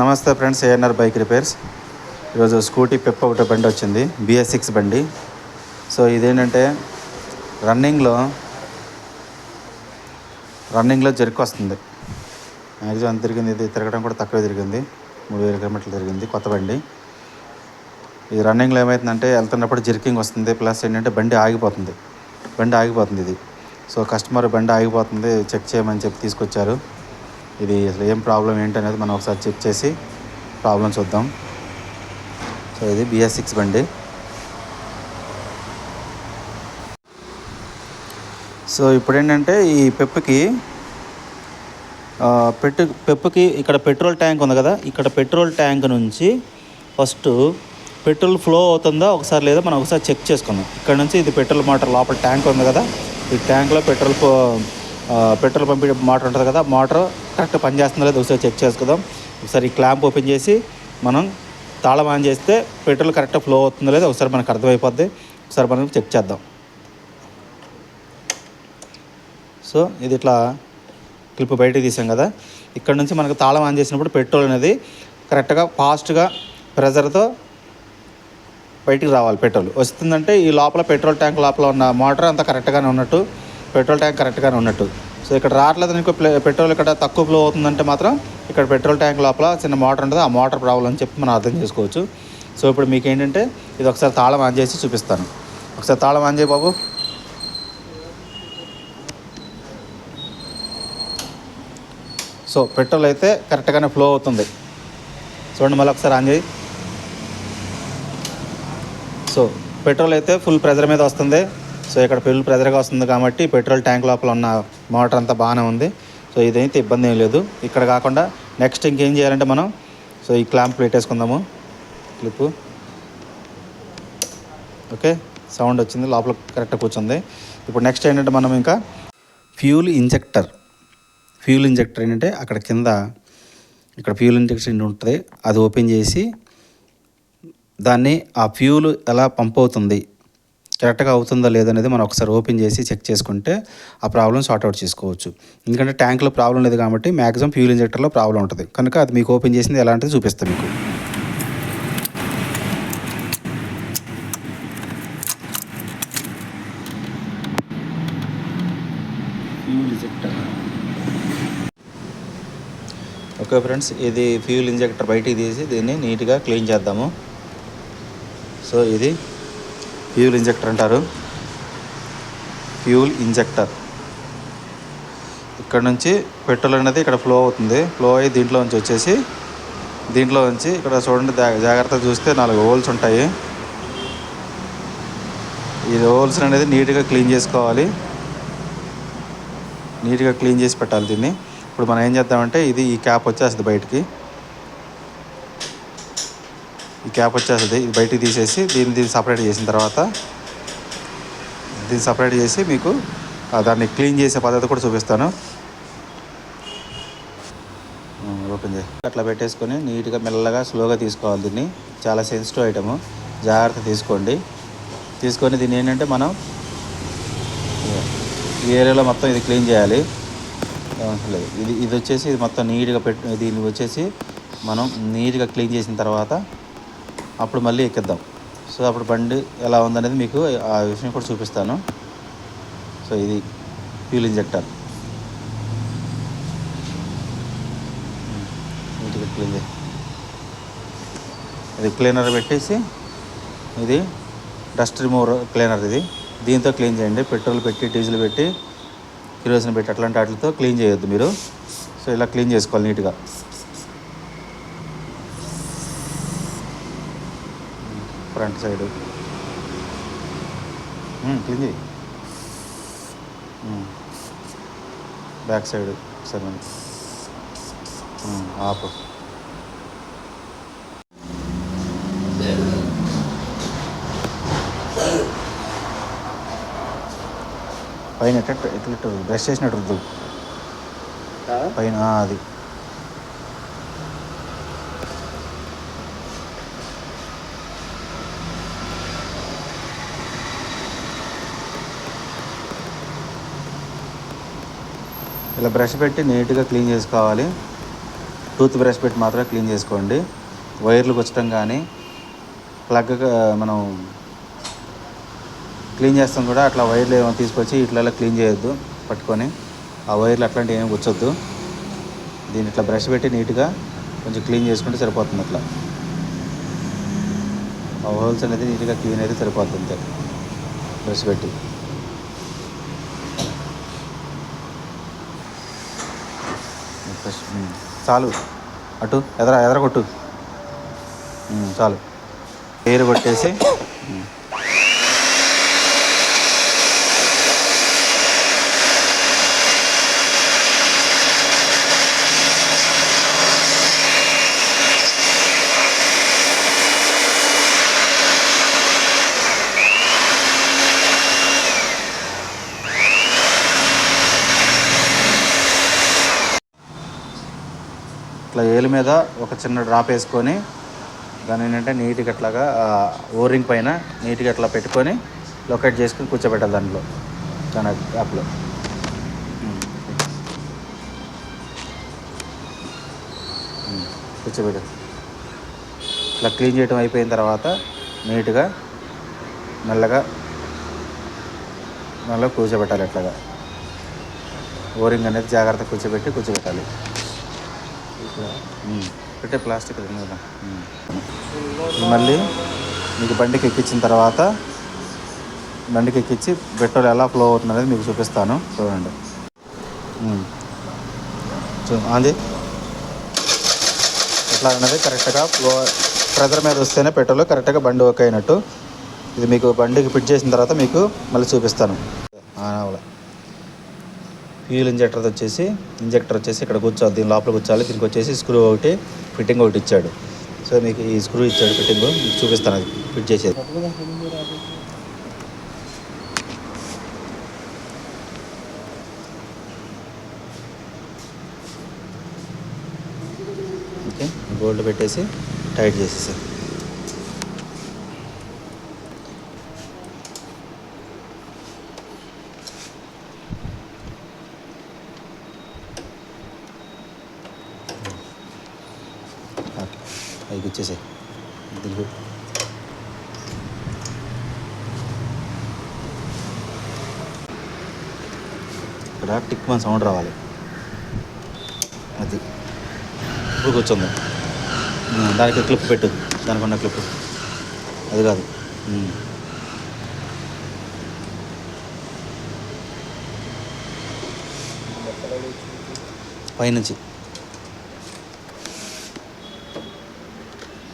నమస్తే friends ANR bike repairs ఈరోజు Scooty Pep ఒకటి బండి వచ్చింది బిఎస్ సిక్స్ బండి. సో ఇదేంటంటే రన్నింగ్లో రన్నింగ్లో జర్క్ వస్తుంది. మ్యాక్సిమం అంత తిరిగింది ఇది తిరగడం కూడా తక్కువ తిరిగింది. మూడు వేల కిలోమీటర్లు తిరిగింది కొత్త బండి. ఈ రన్నింగ్లో ఏమవుతుందంటే వెళ్తున్నప్పుడు జర్కింగ్ వస్తుంది ప్లస్ ఏంటంటే బండి ఆగిపోతుంది. బండి ఆగిపోతుంది ఇది. సో కస్టమర్ బండి ఆగిపోతుంది చెక్ చేయమని చెప్పి తీసుకొచ్చారు. ఇది అసలు ఏం ప్రాబ్లం ఏంటనేది మనం ఒకసారి చెక్ చేసి ప్రాబ్లం చూద్దాం సో ఇది బిఎస్ సిక్స్ బండి. సో ఇప్పుడు ఏంటంటే ఈ పెప్పుకి పెట్టు పెప్పుకి ఇక్కడ పెట్రోల్ ట్యాంక్ ఉంది కదా ఇక్కడ పెట్రోల్ ట్యాంక్ నుంచి ఫస్ట్ పెట్రోల్ ఫ్లో అవుతుందా ఒకసారి లేదా మనం ఒకసారి చెక్ చేసుకుందాం. ఇక్కడ నుంచి ఇది పెట్రోల్ మోటార్ లోపల ట్యాంక్ ఉంది కదా ఈ ట్యాంక్లో పెట్రోల్ పో- పెట్రోల్ పంపే మోటార్ ఉంటుంది కదా మోటార్ కరెక్ట్ పనిచేస్తుందో లేదో ఒకసారి చెక్ చేసుకుందాం. ఒకసారి ఈ క్లాంప్ ఓపెన్ చేసి మనం తాళం ఆన్ చేస్తే పెట్రోల్ కరెక్ట్ ఫ్లో అవుతుందో లేదో ఒకసారి మనకు అర్థమైపోద్ది. ఒకసారి మనం చెక్ చేద్దాం. సో ఇది ఇట్లా క్లిప్ బయటకు తీసాం కదా. ఇక్కడ నుంచి మనకు తాళం ఆన్ చేసినప్పుడు పెట్రోల్ అనేది కరెక్ట్గా ఫాస్ట్గా ప్రెజర్తో బయటికి రావాలి పెట్రోల్. వస్తుందంటే ఈ లోపల పెట్రోల్ ట్యాంక్ లోపల ఉన్న మోటార్ అంతా కరెక్ట్గానే ఉన్నట్టు పెట్రోల్ ట్యాంక్ కరెక్ట్గానే ఉన్నట్టు. సో ఇక్కడ రావట్లేదు నీకు ప్లే- పెట్రోల్ ఇక్కడ తక్కువ ఫ్లో అవుతుందంటే మాత్రం ఇక్కడ పెట్రోల్ ట్యాంక్ లోపల చిన్న మోటార్ ఉంటుంది ఆ మోటార్ ప్రాబ్లం అని చెప్పి మనం అర్థం చేసుకోవచ్చు. సో ఇప్పుడు మీకు ఏంటంటే ఇది ఒకసారి తాళం ఆన్ చేసి చూపిస్తాను. ఒకసారి తాళం ఆన్ చేయి బాబు. సో పెట్రోల్ అయితే కరెక్ట్గానే ఫ్లో అవుతుంది. చూడండి మళ్ళీ ఒకసారి ఆన్ చేయి. సో పెట్రోల్ అయితే ఫుల్ ప్రెజర్ మీద వస్తుంది. సో ఇక్కడ పెళ్ళి ప్రెజర్గా వస్తుంది కాబట్టి పెట్రోల్ ట్యాంక్ లోపల ఉన్న మోటార్ అంతా బాగానే ఉంది. సో ఇదైతే ఇబ్బంది ఏం లేదు. ఇక్కడ కాకుండా నెక్స్ట్ ఇంకేం చేయాలంటే మనం సో ఈ క్లాంప్ పెట్టేసుకుందాము క్లిప్ ఓకే సౌండ్ వచ్చింది లోపల కరెక్ట్గా కూర్చుంది. ఇప్పుడు నెక్స్ట్ ఏంటంటే మనం ఇంకా ఫ్యూల్ ఇంజెక్టర్. ఫ్యూల్ ఇంజెక్టర్ ఏంటంటే అక్కడ కింద ఇక్కడ ఫ్యూల్ ఇంజెక్షన్ ఉంటుంది అది ఓపెన్ చేసి దాన్ని ఆ ఫ్యూల్ ఎలా పంప్ అవుతుంది కరెక్ట్గా అవుతుందో లేదనేది మనం ఒకసారి ఓపెన్ చేసి చెక్ చేసుకుంటే ఆ ప్రాబ్లం సార్ట్అవుట్ చేసుకోవచ్చు. ఎందుకంటే ట్యాంక్లో ప్రాబ్లం లేదు కాబట్టి మ్యాక్సిమం ఫ్యూల్ ఇంజెక్టర్లో ప్రాబ్లం ఉంటుంది. కనుక అది మీకు ఓపెన్ చేసింది ఎలాంటిది చూపిస్తాను మీకు. ఓకే ఫ్రెండ్స్ ఇది ఫ్యూల్ ఇంజెక్టర్ బయటికి తీసి దీన్ని నీట్గా క్లీన్ చేద్దాము. సో ఇది ఫ్యూల్ ఇంజెక్టర్ అంటారు. Fuel injector. ఇక్కడ నుంచి పెట్రోల్ అనేది ఇక్కడ ఫ్లో అవుతుంది. ఫ్లో అయ్యి దీంట్లో నుంచి వచ్చేసి దీంట్లో నుంచి ఇక్కడ చూడండి జా- జాగ్రత్తగా చూస్తే నాలుగు హోల్స్ ఉంటాయి. ఈ హోల్స్ అనేది నీట్గా క్లీన్ చేసుకోవాలి. నీట్గా క్లీన్ చేసి పెట్టాలి దీన్ని. ఇప్పుడు మనం ఏం చేద్దామంటే ఇది ఈ క్యాప్ వచ్చేస్తుంది బయటికి. క్యాప్ వచ్చేస్తుంది. ఇది బయటికి తీసేసి దీన్ని దీన్ని సపరేట్ చేసిన తర్వాత దీన్ని సపరేట్ చేసి మీకు దాన్ని క్లీన్ చేసే పద్ధతి కూడా చూపిస్తాను. ఓపెన్ చేసి అట్లా పెట్టేసుకొని నీట్గా మెల్లగా స్లోగా తీసుకోవాలి దీన్ని. చాలా సెన్సిటివ్ ఐటము. జాగ్రత్త తీసుకోండి. తీసుకొని దీన్ని ఏంటంటే మనం ఈ ఏరియాలో మొత్తం ఇది క్లీన్ చేయాలి. లేదు. ఇది ఇది వచ్చేసి ఇది మొత్తం నీట్గా పెట్టు దీన్ని వచ్చేసి మనం నీట్గా క్లీన్ చేసిన తర్వాత అప్పుడు మళ్ళీ ఎక్కిద్దాం. సో అప్పుడు బండి ఎలా ఉందనేది మీకు ఆ విషయం కూడా చూపిస్తాను. సో ఇది ఫ్యూల్ ఇంజెక్టర్. నీట్గా క్లీన్ ఇది క్లీనర్ పెట్టేసి ఇది డస్ట్ రిమూవర్ క్లీనర్ ఇది. దీంతో క్లీన్ చేయండి. పెట్రోల్ పెట్టి డీజిల్ పెట్టి కిరోసిన్ పెట్టి అట్లాంటి వాటితో క్లీన్ చేయొద్దు మీరు. సో ఇలా క్లీన్ చేసుకోవాలి నీట్గా. Front side. క్లీన్ చేయి. బ్యాక్ సైడ్ సరే ఆపు. పైన ఎట్ట ఎట్లా ఇట్లా బ్రష్ చేసినట్టు రుద్దు. పైన అది. ఇలా బ్రష్ పెట్టి నీట్గా క్లీన్ చేసుకోవాలి. టూత్ బ్రష్ పెట్టి మాత్రం క్లీన్ చేసుకోండి. వైర్లు గుచ్చడం కానీ ప్లగ్ మనం క్లీన్ చేస్తాం కూడా అట్లా వైర్లు ఏమైనా తీసుకొచ్చి ఇట్లా క్లీన్ చేయొద్దు పట్టుకొని. ఆ వైర్లు అట్లాంటివి ఏమి గుచ్చొద్దు. దీన్ని ఇట్లా బ్రష్ పెట్టి నీట్గా కొంచెం క్లీన్ చేసుకుంటే సరిపోతుంది అట్లా. ఆ హోల్స్ అనేది నీట్గా క్లీన్ అయితే సరిపోతుంది బ్రష్ పెట్టి. Hmm. చాలు. అటు ఎదర ఎదర కొట్టు hmm, చాలు. పేరు కొట్టేసి hmm. ఇట్లా ఏలు మీద ఒక చిన్న డ్రాప్ వేసుకొని దాని ఏంటంటే నీట్గా అట్లాగా ఓరింగ్ పైన నీట్గా అట్లా పెట్టుకొని లొకేట్ చేసుకొని కూర్చోబెట్టాలి దాంట్లో దాని యాప్లో. కూర్చోబెట్టాలి ఇట్లా క్లీన్ చేయడం అయిపోయిన తర్వాత నీట్గా మెల్లగా మెల్లగా కూర్చోబెట్టాలి అట్లాగా. ఓరింగ్ అనేది జాగ్రత్తగా కూర్చోబెట్టి కూర్చోబెట్టాలి. పెట్టే ప్లాస్టిక్ కదా మళ్ళీ మీకు బండికి ఎక్కించిన తర్వాత బండికి ఎక్కించి పెట్రోల్ ఎలా ఫ్లో అవుతుంది అనేది మీకు చూపిస్తాను. చూడండి. చూ అది ఎట్లా అనేది కరెక్ట్గా ఫ్లో ప్రెజర్ మీద వస్తేనే పెట్రోల్ కరెక్ట్గా బండి ఓకే అయినట్టు. ఇది మీకు బండికి ఫిట్ చేసిన తర్వాత మీకు మళ్ళీ చూపిస్తాను. అవునా ఫ్యూల్ ఇంజెక్టర్ వచ్చేసి ఇంజెక్టర్ వచ్చేసి ఇక్కడ కూర్చోవాలి దీని లోపల కూర్చోవాలి. దీనికి వచ్చేసి స్క్రూ ఒకటి ఫిట్టింగ్ ఒకటి ఇచ్చాడు. సో మీకు ఈ స్క్రూ ఇచ్చాడు ఫిట్టింగ్ మీకు చూపిస్తాను అది ఫిట్ చేసేది. ఓకే గోల్డ్ పెట్టేసి టైట్ చేసేసాను అవి ఇచ్చేసాయి దీనికి ఇక్కడ టిక్ మన సౌండ్ రావాలి. అది. ఇప్పుడు కూర్చుంది. Hmm, దానికి క్లిప్ పెట్టు. దానికి ఉన్న క్లిప్ అది కాదు. Hmm. పైనుంచి.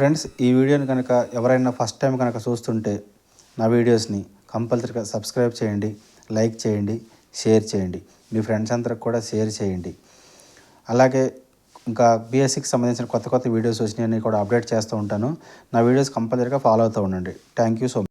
ఫ్రెండ్స్ ఈ వీడియోని కనుక ఎవరైనా ఫస్ట్ టైం కనుక చూస్తుంటే నా వీడియోస్ని కంపల్సరీగా సబ్స్క్రైబ్ చేయండి లైక్ చేయండి షేర్ చేయండి. మీ ఫ్రెండ్స్ అందరికి కూడా షేర్ చేయండి. అలాగే ఇంకా బీఎస్సీకి సంబంధించిన కొత్త కొత్త వీడియోస్ వచ్చినాయని కూడా అప్డేట్ చేస్తూ ఉంటాను. నా వీడియోస్ కంపల్సరీగా ఫాలో అవుతూ ఉండండి. Thank you so much